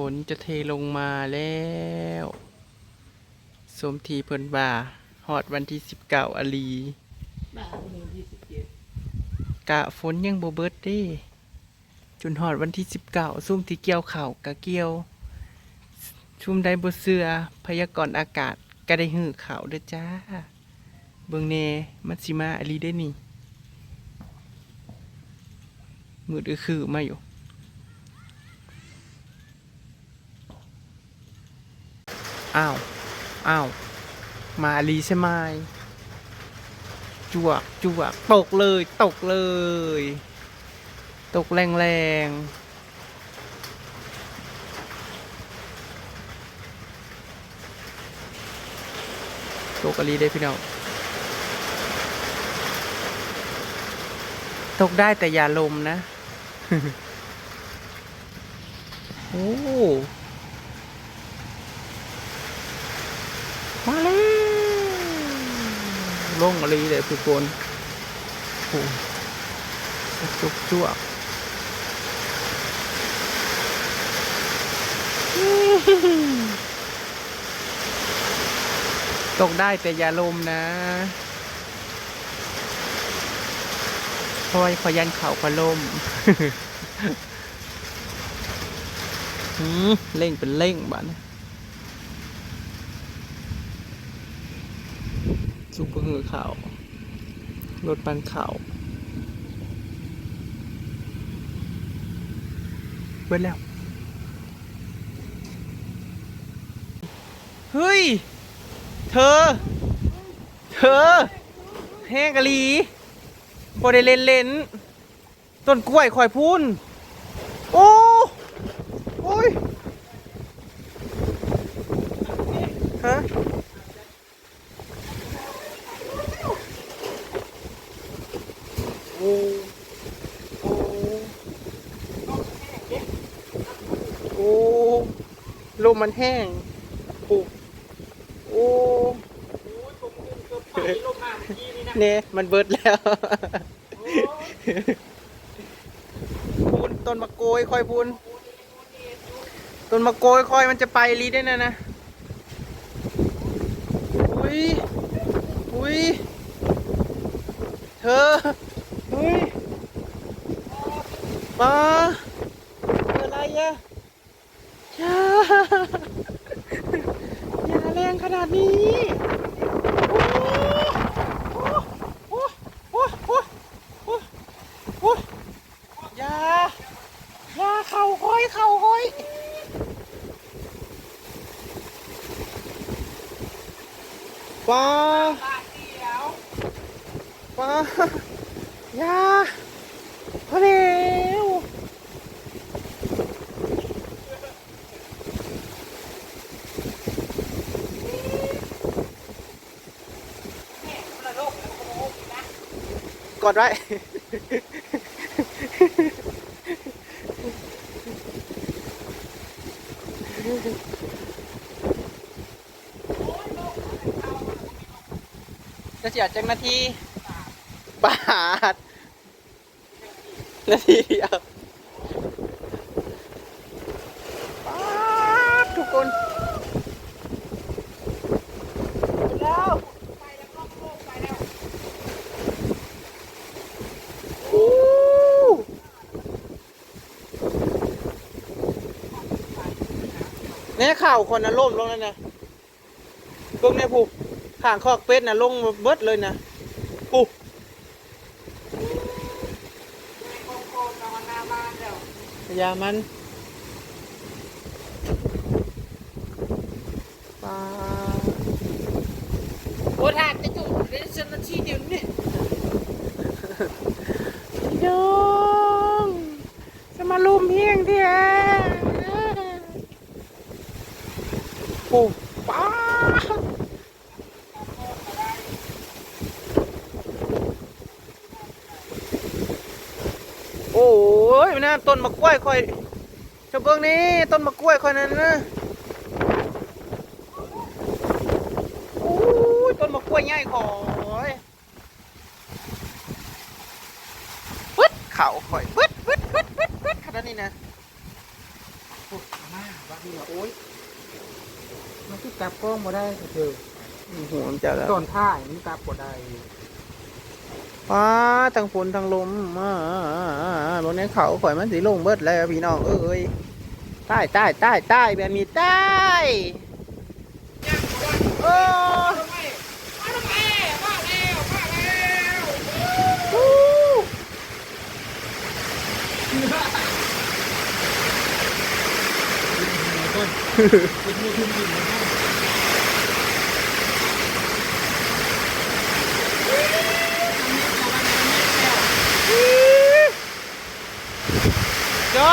ฝนจะเทลงมาแล้วสมทีเพิ่นบ่าฮอดวันที่สิบเก้าอลีกะฝนยังบ่เบิดเด้จนฮอดวันที่สิบเก้าซุ่มที่เกี่ยวเข่ากะเกี่ยว ชุ่มใดบ่เสือพยากรณ์อากาศก็ได้หื้อข่าเด้อจ้า เบิ่งแน่มันสิมาอลีได้นี่มืดอือคือมาอยู่ อ้าว อ้าว มาลีใช่ไหมจวกจวกตกเลย ตกเลย ตกแรงแรงตกอลีได้พี่น้อง ตกได้แต่อย่าลมนะ โอ้ มาแล้ว ลงอะไรเลยทุกคนโอ้จุกจวกตกได้แต่อย่าลมนะเพราะขอยันเข่าขอลมหืมเล่งเป็นเล่งบ้าน ยซุปเปอร์หือข่าวรถปันข่าวเบิดแล้ว เฮ้ย เธอ เธอแห้งกะลีพอได้เล่นเล่นต้นกล้วยคอยพูน โอ้ โอ้ย ฮะ โอ้โอ้โอ้ล มมันแห้งโอ้โอ้เนี่ยมันเบิดแล้วพูนต้นมะโกยคอยพูนต้นมะโกยคอยมันจะไปรีได้นะนะอุ้ยอุ้ยเธอเฮ้ยปลาอะไรอะอย่าอย่าแรงข นาดนี้โอ้โอ้โอ้โอ้โอ้โอ้อย่าอย่าเข่าคอยเข่าคอยปลา บาทเดียว ป้าอย่าพอแล้ว แม่คนละโลกแล้วก็โมกนะ กดไว้ จะเสียจังนาทีบาทนาทีเดียวบาททุกคน แล้ว ไปแล้วก็โลกไปแล้ว โอ้เนี่ยข่าวคนนะล่มลงแล้วนะเบิ่งเนี่ยผูกข้างคอกเป็ดนะลงเบิดเลยนะผู้ยามันปลา โอ้ทานจะอยู่ในเซนนาทีเดียวนี่ พี่น้องจะมาลุมเฮียงที่แอ ผูปลาโอ้ยนะต้นมะกล้วยคอยชมเบิ้งนี่ต้นมะกล้วยคอยนั่นนะโอ้ยต้นมะกล้วยใหญ่คอยปึ๊ดเข่าคองปึ๊ดปึ๊ดปึ๊ดปึ๊ดปึ๊ดขนาดนี้นะ ปุ๊บมาบ นี่ว่าโอ๊ย มันที่กลับกล้องมาได้เถอะหัวมันจะแล้วตอนท่ายมันกลับบ่ได้ว้าทั้งฝนทั้งลมอ่าบนนี้เขาข่อยมันสีลงเบิดแล้วพี่น้องเอ้ยใต้ใต้ใต้ใต้แบบมีใต้โอ้ฮู้ยอดเอา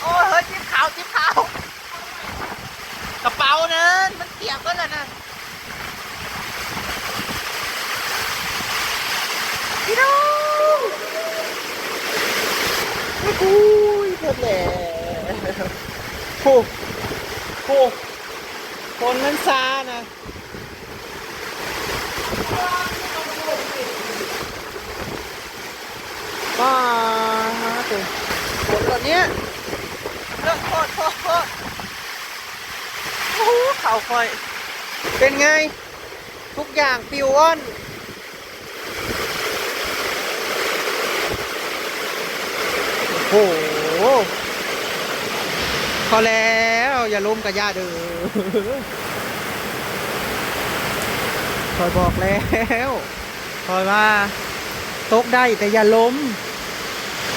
โอ้ยเฮ้ยจิ๊บขาวจิ๊บขาวกระเป๋าเนินมันเปียกก็แล้วนะพี่น้องโอ้โหเพิ่นแหละโอ้โหคนมันซานะ ว้าตัวฝนตอนเนี้ยเลิกโคตรโคตรโคตรโอ้โหเข่าคอย เป็นไง ทุกอย่างปิวอ้อนโอ้โหพอแล้วอย่าล้มกับย่าเด้อคอยบอกแล้วคอยว่าตกได้แต่อย่าล้ม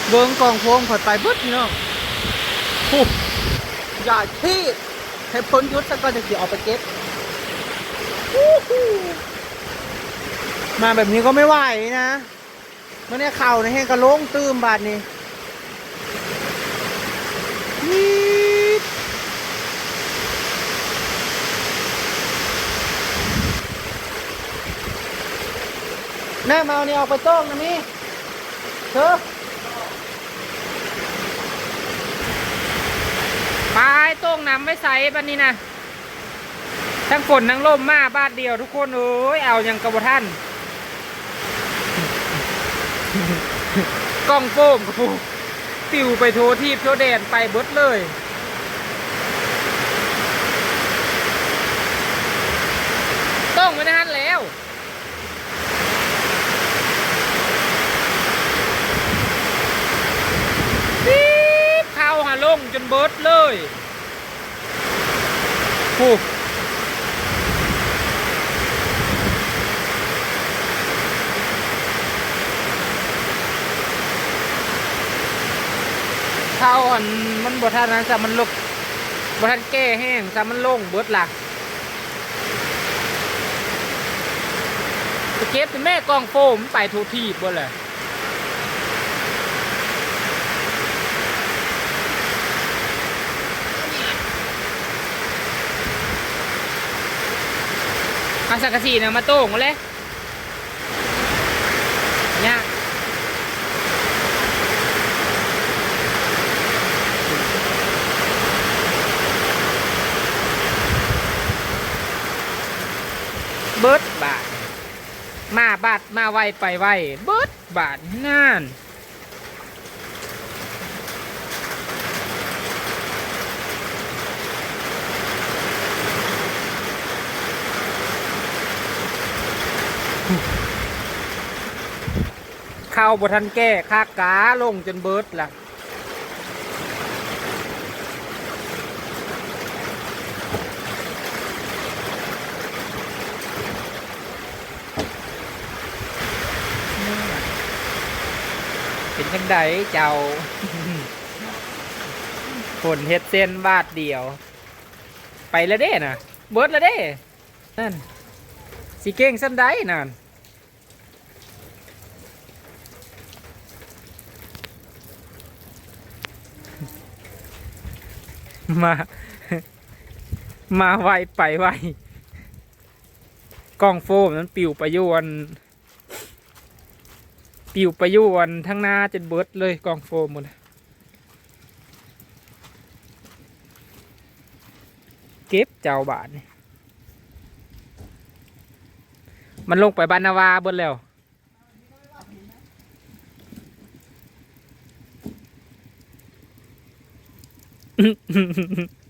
เบิ้งกองโฟมถอยไปบึ้ดพี่น้องโอ้อย่าขี้ให้พ้นยุทธซะก่อนจะขี่ออกไปเก็ตฮู้ฮู้ มาแบบนี้ก็ไม่ไหวนะเมื่อนี้เข่าในแห้งกระโล่งตื้มบาดนี้นิดแน่มาเอานี่ยออกไปต้งนะมี่เธอปต้งน้ำไว้ใส่บันนี้นะ ทั้งฝนทั้งลมมาบ้าดเดียวทุกคนเอ้ยเอายังกระบท่านกล้องโฟมกระปูปิวไปโททีบโทแดนไปเบิดเลยต้องไม่ได้หันแล้วปี๊บเข้าหาลงจนเบิดเลยผู เข้าอันมันบทานนั้นซะมันลกบทันแก้แห้งซะมันลงเบิดล่ะไปเก็บแม่กองโฟมไปทูทีบบ่เลยเอาสังกสีเนี่ยมาโต้งเลยเนี่ยเบิดบาท มา บาทมาไวไปไวเบิดบาทงานเข้าบทันแก้คากาลงจนเบิดล่ะ จังไดเจ้าผลเฮ็ดเส้นบาทเดียว ไปแล้วเด้นะเบิดแล้วเด้ นั่นสิเก่งสันไดนั่นมา มาไวไปไวกล้องโฟมนั้นปิวไปอยวน ปิวไปยู่วันทั้งหน้าจนเบิดเลยกองโฟมหมดเก็บเจ้าบาทมันลงไปบานาวาเบิดแล้วอ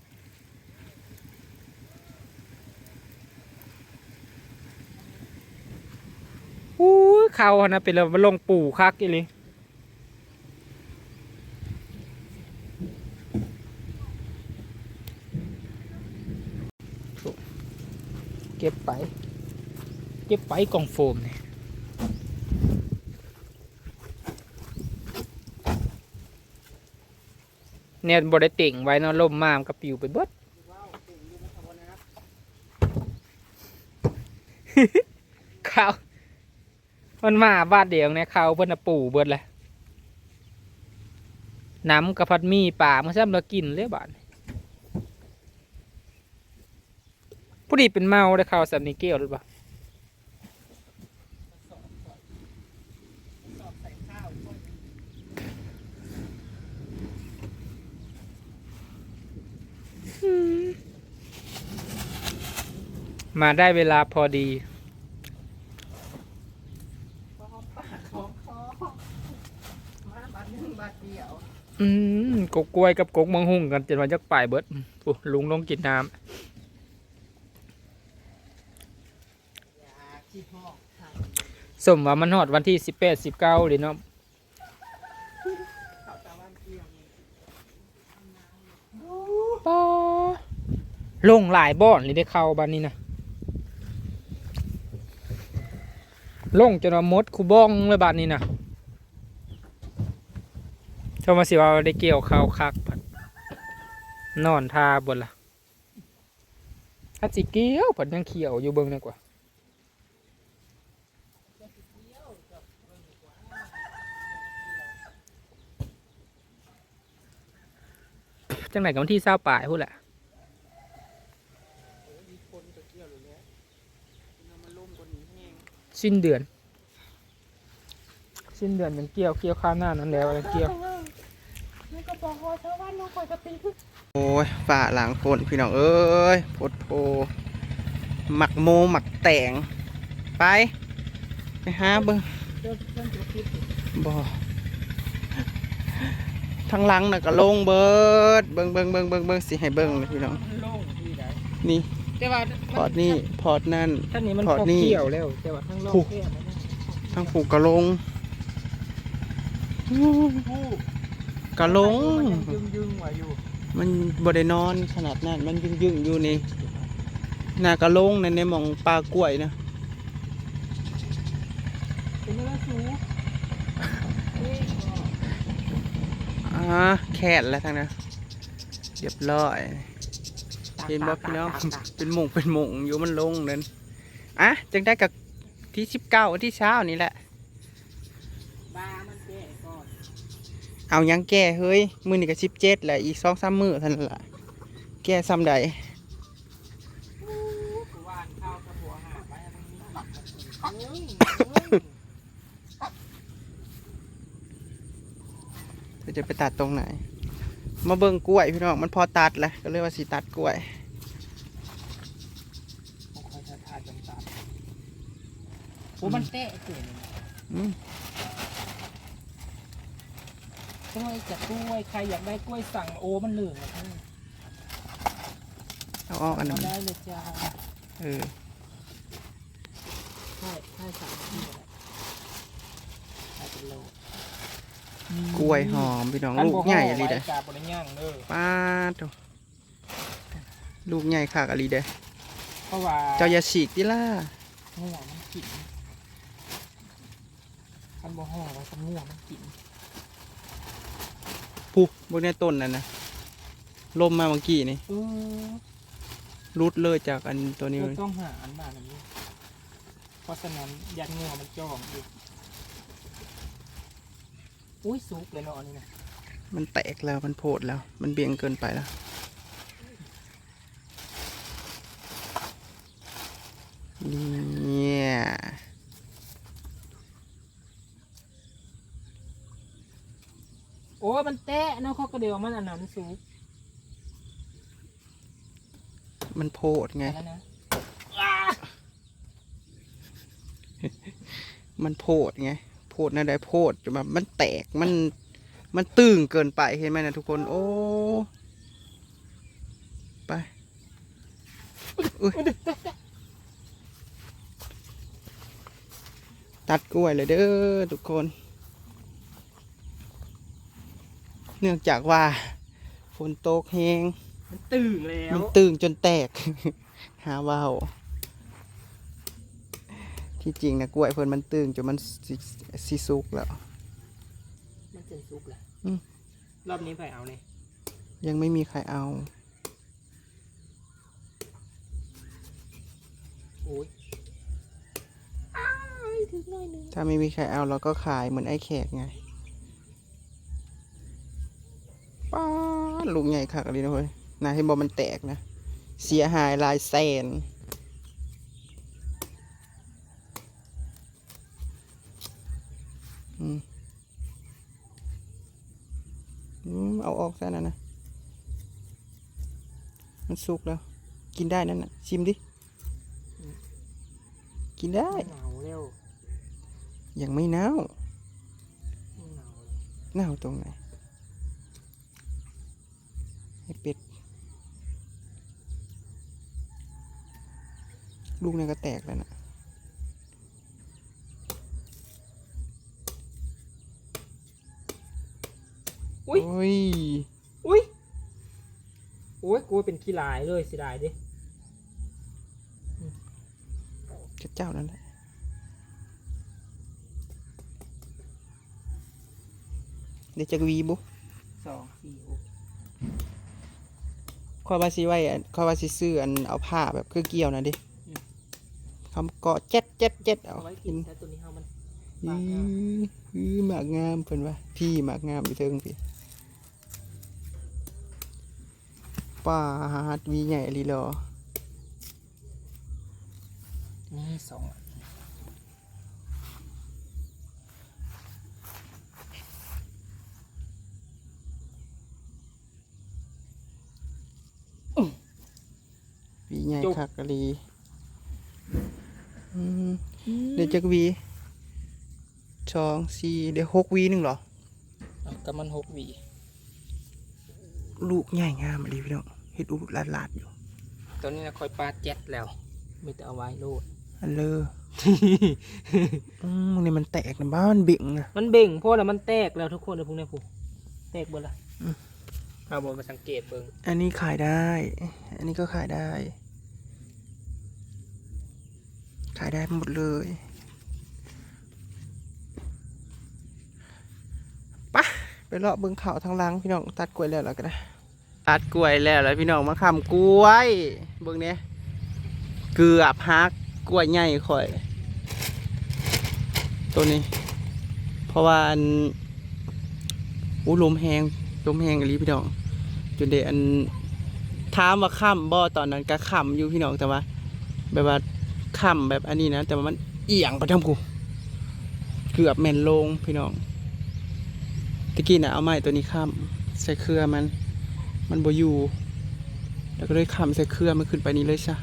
ยเขาหนะเป็นแล้วมาลงปู่คักอีหลีเก็บไป เก็บไปกล่องโฟมเนี่ยเนี่ยบได้ติ่งไว้เนาะล่มมามนก็ปิวไปเบิดข้าว มันมาบาดเดียวเนี่ยข้าเพิ่นน่ะปู่เบิดเลยน้ำกับพัดมีป่ามันซ้ำเรากินเลยบานผู้ดีเป็นเมาได้ข้าวสำนีเกี้ยวหรือเปล่ามมาได้เวลาพอดี อืมกกกล้วยกับกกมังหุ่งกันจนวันจักป่ายเบิดโอ้ลุงลงกินน้ำสมว่ามันหอดวันที่สิบแปดสิบเก้าเลยเนาะปอลงหลายบ่อนเลยได้เข้าบ้านนี้นะลงจนว่ามดคูบ้องเลยบ้านนี้นะ เจ้ามาสิว่าได้เกี่ยวข้าวคักพัดนอนทาบนละถ้าสิเกี่ยวผัดยังเขียวอยู่เบิ่งดีกว่าจังไหนกับวันที่เศร้าป่ายพูดแหละสิ้นเดือน สิ้นเดือนยังเกี่ยวเกี่ยวข้าวหน้านั้นแล้วยั งเกี่ยวโอ้ยฝ่าหลังฝนพี่น้องเอ้ยโพดโพหมักโมหมักแตงไปไปหาเบิ่งบ่ทางหลังน่ะก็ลงเบิดเบิ่งเบิ่งเบิ่งเบิ่งเบิ่งสิให้เบิ่งเลยพี่น้องโล่งที่ใดนี่แต่ว่าพอร์ตนี่พอร์ตนั่นท่านนี้มันพอร์ตพอนี่เกี่ยวแล้วแต่ว่าทั้งโล่งผูกแค่นั้นนะทางผูกกระลง กะลงมันยังยึงยึงๆไว้อยู่มันบไดนอนขนาดนั้น มันยึงๆอยู่นี่หน้ากะลงในในหมองปลากล้วยนะเป็นอะไรสูอ่าแคดแล้วทางนั้นเรียบร้อยเห็นบ่พี่น้องเป็นหมงเป็นหมงอยู่มันลงนั่นอะจังได้กับที่สิบเก้าที่เช้านี่แหละ บามันแก่ก่อน เอายังแก้เฮ้ยมือนี่ก็สิบเจ็ดแหละอีกสองสามมือเท่านั้นแหละแก้ซ้ำใดกูว่านข้าวกระหัวหาไปอันนี้เราจะไปตัดตรงไหน มาเบิ่งกล้วยพี่น้องมันพอตัดแหละก็เลยว่าสิตัดกล้วยคอยทาจำตาโอ้มันแตะเกิน อืม กล้วยจะกล้วยใครอยากได้กล้วยสั่งโอ้มันเหลืองอะพี่เอาออกอันเอานั้นได้เลยจ้าเออใช่ใช่สั่งที่อะไรใช่เป็นโลกล้วยหอมพี่น้องลูกใหญ่อะไรเด้กาบริย่างเด้อป้าดโถ่ลูกใหญ่ขากอะไรเด้เพราะว่าเจ้าอย่าฉีกดิล่ะง่วงมันกินคันบ่ห่อไว้คันง่วงมันกิน ปุ๊บบนในต้นนั่นนะลมมาเมื่อกี้นี่เออรุดเลยจากอันตัวนี้เรามันต้องหาอันบ้านอันนี้เพราะฉะนั้นยันง่วงมันจ้องอีกอุ้ยสุกเลยเนาะอันนี้นะมันแตกแล้วมันโผดแล้ว มันเบี่ยงเกินไปแล้ว เนี่ย โอ้ มันแตะเนาะเขากระเดียวมันอันนั้นสูงมันโพดไงมันโพดไง โพดนะได้โพดจนแบบมันแตก มัน มันตึงเกินไปเห็นไหมนะทุกคน โอ้ ไปอุ๊ยตัดกล้วยเลยเด้อทุกคน เนื่องจากว่าฝนตกแหงมันตื่นแล้วมันตึงจนแตก หาว่าวที่จริงนะกล้วยเพิ่นมันตึงจนมันสิสิสุกแล้ว มันจนซุกแหละอืม รอบนี้ไปเอาเนี่ยยังไม่มีใครเอา โอ้ยอ้ายถึงหน่อยหนึงถ้าไม่มีใครเอาเราก็ขายเหมือนไอ้แขกไง ป้าดลูกใหญ่คักเลยนะเฮ้ยนาให้บอมันแตกนะ เสียหายหลายแสนอืมอืมเอาออกซะนะนะ มันสุกแล้ว กินได้นั่นน่ะชิมดิ กินได้หนาวเร็วยังไม่เน่าหนาวเน่าตรงไหนไอเป็ด ลูกนี่ก็แตกแล้วนะอุ้ยโอ้ยอุ้ยโอ้ยกูว่าเป็นขี้ลายเลยสิลายดิเจ้านั่นแหละเดี๋ยวจะวีบุสองสี่หกคอยว่าสิไว้อันคอยว่าสิซื้ออันเอาผ้าแบบคือเกี่ยวนะดิ คำเกาะเจ็ดเจ็ดเจ็ดเอาเอาไว้กิกินนแต่ตัวนี้เฮามันอืออือหมากงามเพิ่นว่าพี่หมากงามไปเทิงพี่ป้าดวีใหญ่อลีหรอนี่สองอันวีใหญ่คักอลีอืม เดี๋ยวจักวีสองสี่เดี๋ยวหกวีหนึ่งเหรอเอากับมันหกหวี ลูกใหญ่งามอลีพี่น้องเห็ดอุลาดลาดๆอยู่ตัวนี้นะคอยปลาเจ็ดแล้ว มีแต่เอาไว้โลดอันเลออืมนี่มันแตกนะบ้านบิ่งนะมันเบ่งเพราะแล้วมันแตกแล้วทุกคนเดี๋ยวพวกนี้ผูแตกเบิดละอืมเอาบนมาสังเกตเบิ่งอันนี้ขายได้ อันนี้ก็ขายได้ ขายได้หมดเลยปะไปเลาะเบิ้งเขาทางลังพี่น้องตัดกล้วยแล้วแล้วกันนะตัดกล้วยแล้วแล้วพี่น้องมาคำกล้วยเบิ้งเนี้ยเกือบฮักกล้วยใหญ่ข่อย ตัวนี้ เพราะว่าอันอู้ลมแหงลมแหงอหลีพี่น้องจนเดอันถามว่าค่ำบ่ตอนนั้นก็ค่ำอยู่พี่น้องแต่ว่าแบบว่า ค่ำแบบอันนี้นะ แต่ว่ามันเอียงไปทำกูเกือบแม่นลงพี่น้องตะกี้นะเอาไม้ตัวนี้ค่ำใส่เครือมัน มันโบยูแล้วก็เลยค่ำใส่เครือมันขึ้นไปนี้เลยซะ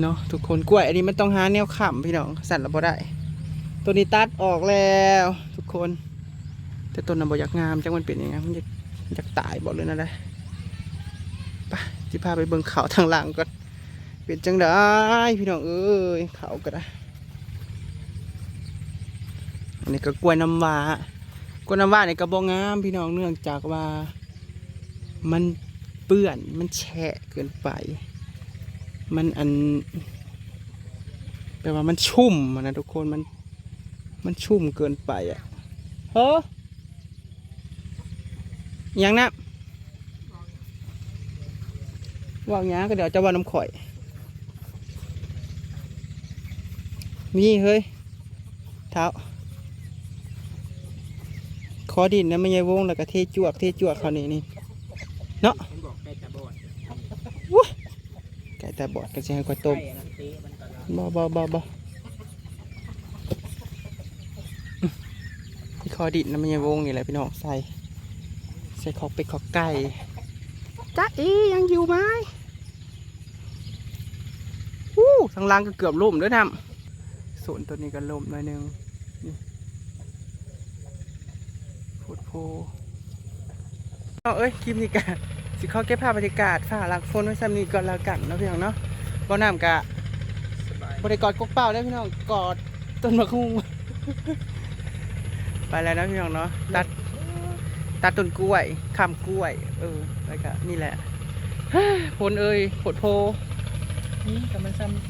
เนาะทุกคนกล้วยอันนี้มันต้องหาแนวค่ำพี่น้องสั่นแล้วบ่ได้ ตัวนี้ตัดออกแล้ว ทุกคน แต่ต้นน่ะบ่อยากงามจังมันเป็นยังไงมันจะอยากตายบอกเลยนะได้ไปจิพาไปเบิ่งเขาทางหลังก่อน เป็นจังได้พี่น้องเอ้ยเขาก็ได้อันนี้ก็กล้วยน้ำว้ากล้วยน้ำว้าเนี่ยก็บ่งามพี่น้องเนื่องจากว่า มันเปื้อนมันแฉะเกินไป มันอันแปลว่ามันชุ่มนะทุกคนมันมันชุ่มเกินไปอะเฮ้อยังนะว่างยังก็เดี๋ยวจะว่าน้ำข่อย นี่เฮ้ย เท้า ขอดินนะไม่ใช่วงแล้วก็เทจวกเทจวกเขานี่นี่มันบอกใกล้ตาบอดไก่ตาบอดก็จะให้ข่อยต้มใกล้อันนั้นเตะมันก็แล้วบ่บ่บ่บ่ที่คอดินนะไม่ใช่วงนี่แหละพี่น้องใส่ ใส่ขอกเป็ดขอกไก่จ้าอียังอยู่ไหมวู้ทางล่างก็เกือบล่มด้วยทำ ส่วนตัวนี้ก็ลมหน่อยหนึงนี่โพดโพเอาเอ้ยคลิปนี้กันสิขอเก็บภาพบรรยากาศฝ่าหลักฝนไว้ซ้ำนี้ก่อนแล้วกันนาะพี่น้องเนาะบ่น้ำกะบริกอดกกเป้าได้พี่น้องกอดต้นมะคุงไปแล้วนะพี่น้องเนาะตัดตัดต้นกล้วยคำกล้วย เออแล้วก็นี่แหละฝนเอ้ยฝนโพนี่กับมันซ้ำ